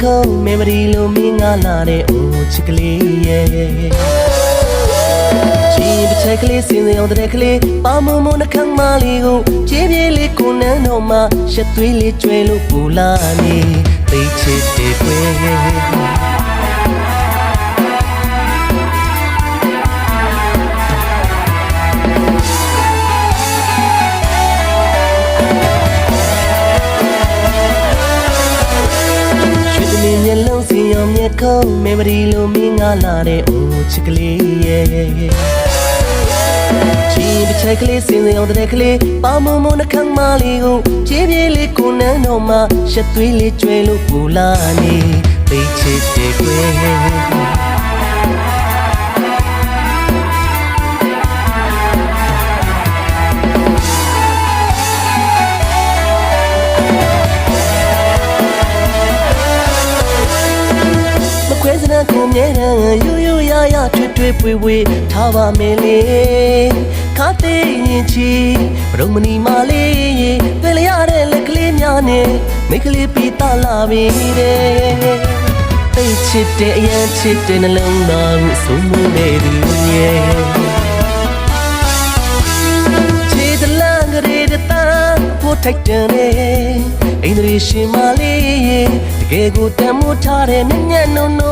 ခုံး memory လိုမင်းငါလာတဲ့အိုးချစ်ကလေးရဲ့ချီတစ်ချက်ကလေးစင်စင်အောင်တဲ့ကလေးပါမုံမုံနှခမ်းမလေးကိုခြေပြေးလေးကိုနန်းတော်မှာရှက်သွေးလေးကျွဲလို့ပူလာနေသိချစ်တဲ့ကွ စီရောမျက်ခုံး memory လိုမင်းငါလာတဲ့အိုးချစ်ကလေးရဲ့ချီတစ်ချက်ကလေးစင်စင်အောင်တဲ့ကလေးပါမုံမုံနှခမ်းမလေးကိုခြေပြေးလေးကိုနန်းတော်မှာရှက်သွေးလေးကျွဲလို့ပူလာနေသိချစ်တဲ့ကွယ် ကိုမြဲတမ်းယူယူရရထွေထွေပွေပွေထားပါမယ်လေခါသေးရင်ချီဘရုံမနီမလေးရေတွေ့လရတဲ့လက်ကလေးများနဲ့မိတ်ကလေးပြီးသားလာပြီတဲ့သိချစ်တဲ့အရန်ချစ်တဲ့နှလုံးသားကိုဆုံးမနေသူရဲ့ခြေတလန်းကလေးတတန်းဖို့ထိုက်တန်နေအိန္ဒြေရှင်မလေးတကယ်ကိုတမ်းမိုးထားတဲ့မျက်ညက်နုံနုံ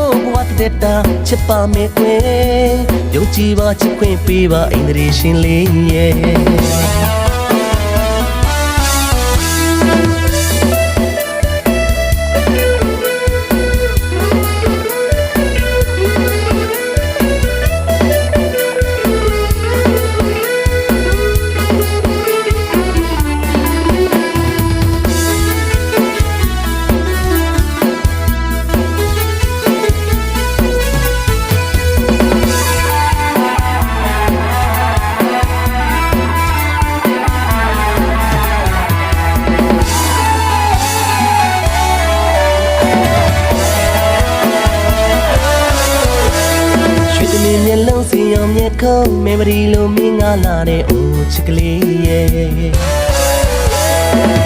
ဘဝ တဲ့တာချစ်ပါမယ်ကွယ်ယုံကြည်ပါချစ်ခွင့်ပေးပါအိန္ဒြေရှင်လေးရဲ့ ရွှေသမီးမျက်လုံးစီရောမျက်ခုံး memory လိုမင်းငါလာတဲ့အိုးချစ်ကလေးရဲ့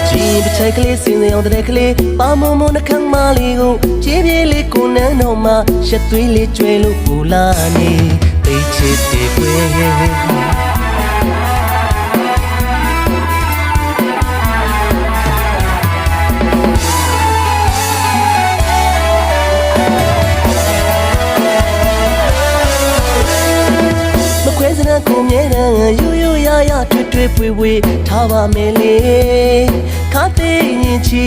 ချီတစ်ချက်ကလေးစင်စင်အောင်တဲ့ကလေးပါမုံမုံနှခမ်းမလေးကိုခြေပြေးလေးကိုနန်းတော်မှာရှက်သွေးလေးကျွဲလို့ပူလာနေသိချစ်တဲ့ကွယ် နကိုမြဲတမ်းယူယူရရထွေထွေပွေပွေထားပါမယ်လေခါသေးရင်ချီ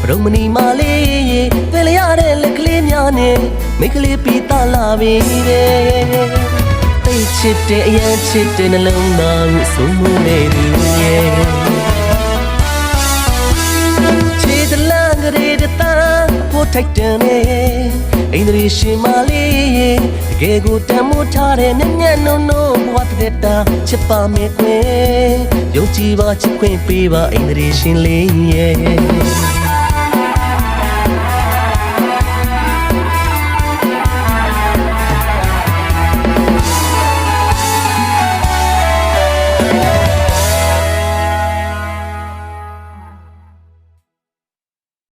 ဘရုံမနီမလေးရေတွေ့လရတဲ့လက်ကလေးများနဲ့မိတ်ကလေးပြီးသားလာပြီတဲ့သိချစ်တဲ့အရန်ချစ်တဲ့နှလုံးသားကိုဆုံးမနေသူရဲ့ခြေတလန်းကလေးတတန်းဖို့ထိုက်တန်နေအိန္ဒြေရှင်မလေးရေတကယ်ကိုတမ်းမိုး ထားတဲ့မျက်ညက်နုံနုံဘဝတဲ့တာချစ်ပါမယ်ကွယ်ယုံကြည်ပါချစ်ခွင့်ပေးပါအိန္ဒြေရှင်လေးရဲ့